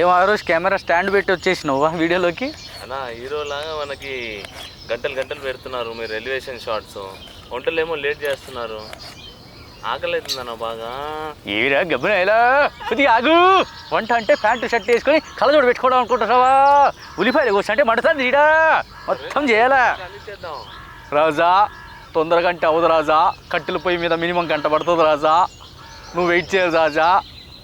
ఏం ఆ రోజు కెమెరా స్టాండ్ పెట్టి వచ్చేసినావా వీడియోలోకి? అన్నా హీరో లాగా మనకి గంటలు గంటలు పెడుతున్నారు మీరు ఎలివేషన్ షార్ట్స్ వంటలేమో లేట్ చేస్తున్నారు. ఆకలి అవుతుందన్న బాగా. ఏరా గబ్బున ఎలా కొద్దిగా ఆగు. వంట అంటే ప్యాంటు షర్ట్ వేసుకొని కళ్ళజోడు పెట్టుకోవడం అనుకుంటున్నావా? ఉల్లిపాయలు కోసి అంటే మండుతుంది ఈడా మొత్తం చేయాలా? చేద్దాం రాజా తొందరగా అంటే అవదు రాజా. కట్టెల పొయ్యి మీద మినిమం గంట పడుతుంది రాజా. నువ్వు వెయిట్ చేయాలి రాజా.